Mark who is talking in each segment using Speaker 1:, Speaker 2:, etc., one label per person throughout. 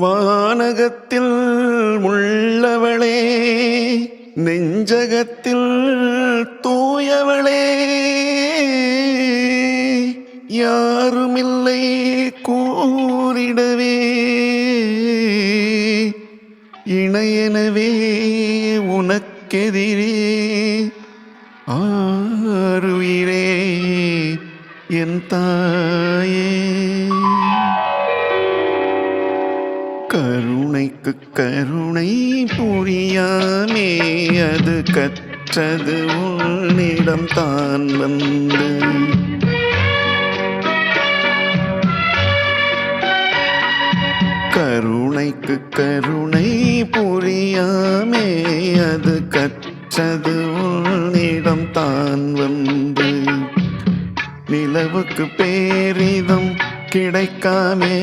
Speaker 1: வானகத்தில் உள்ளவளே நெஞ்சகத்தில் தூயவளே. யாருமில்லை கூறிடவே இணையனவே உனக்கெதிரே. ஆறுயிரே என் தான் கருணை புரியாமே அது கற்றது உன்னிடம் தான் வந்து. கருணைக்கு கருணை புரியாமே அது கற்றது உன்னிடம் தான் வந்து. நிலவுக்கு பேரிதம் கிடைக்காமே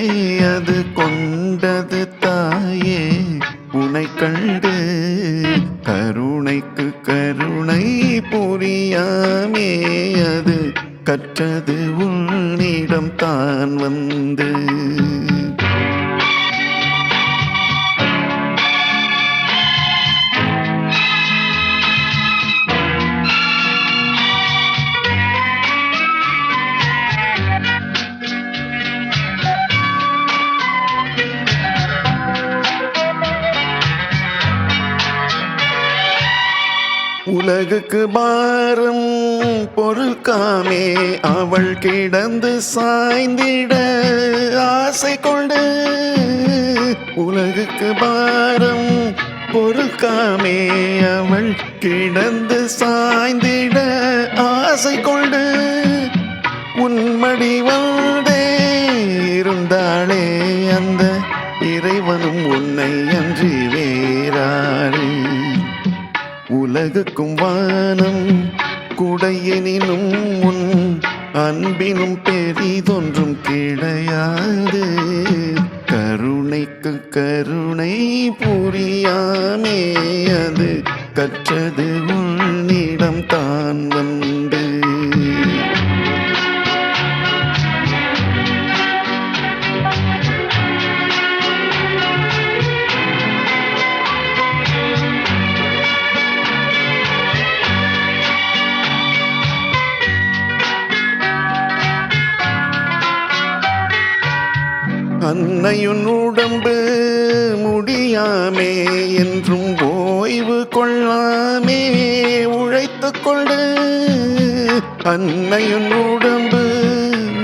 Speaker 1: அது கொண்டது தாயே. உனை கண்டு கருணைக்கு கருணை புரியாமே அது கற்றது உன்னிடம் தான் வந்து. உலகுக்கு பாரம் பொறுக்காமே அவள் கிடந்து சாய்ந்திட ஆசை கொண்டு உலகுக்கு பாரம் பொறுக்காமே அவள் கிடந்து சாய்ந்திட ஆசை கொண்டு உன்மடி வந்தே உலகுக்கும் வானம் குடையெனினும் உன் அன்பினும் பெரிதொன்றும் கிடையாது. கருணைக்கு கருணை புரியாமே அது கற்றது உன்னிடம் தான் வந்த உன்னையுன் உடம்பு முடியாமே என்றும் ஓய்வு கொள்ளாமே. உழைத்து கொண்டு அன்னையுன் உடம்பு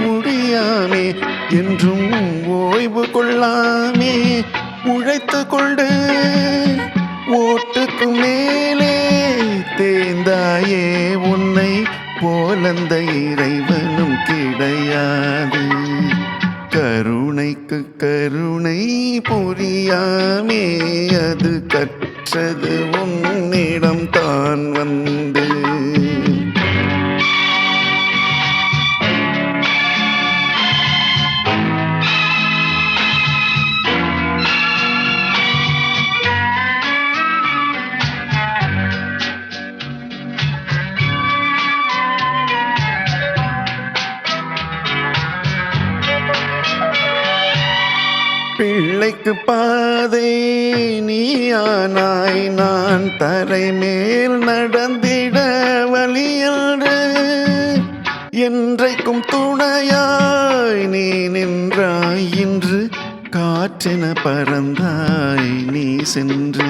Speaker 1: முடியாமே என்றும் ஓய்வு கொள்ளாமே. உழைத்து கொண்டு ஓட்டுக்கு மேலே தேந்தாயே உன்னை போலந்த இறைவனும் கிடையாது. கருணைக்கு கருணை புரியாமே அது கற்றது உன்னிடம் தான் வந்த பிள்ளைக்கு பாதை நீயானாய் நான் தரை மேல் நடந்திட வழியன்று. என்றைக்கும் துணையாய் நீ நின்றாய் இன்று காற்றென பறந்தாய் நீ சென்று.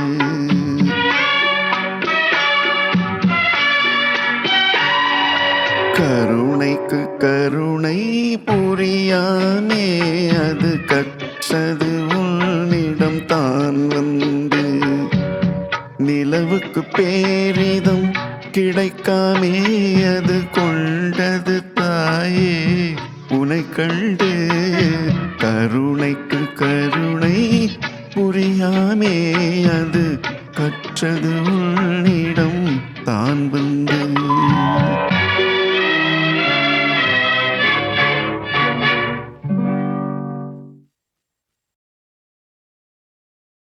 Speaker 1: கருணைக்கு கருணை புரியாமே அது கற்றது உன்னிடம் தான் வந்து. நிலவுக்கு பேரிதம் கிடைக்காமே அது கொண்டது தாயே. உனை கண்டு கருணைக்கு கருணை புரியாமே அது கற்றது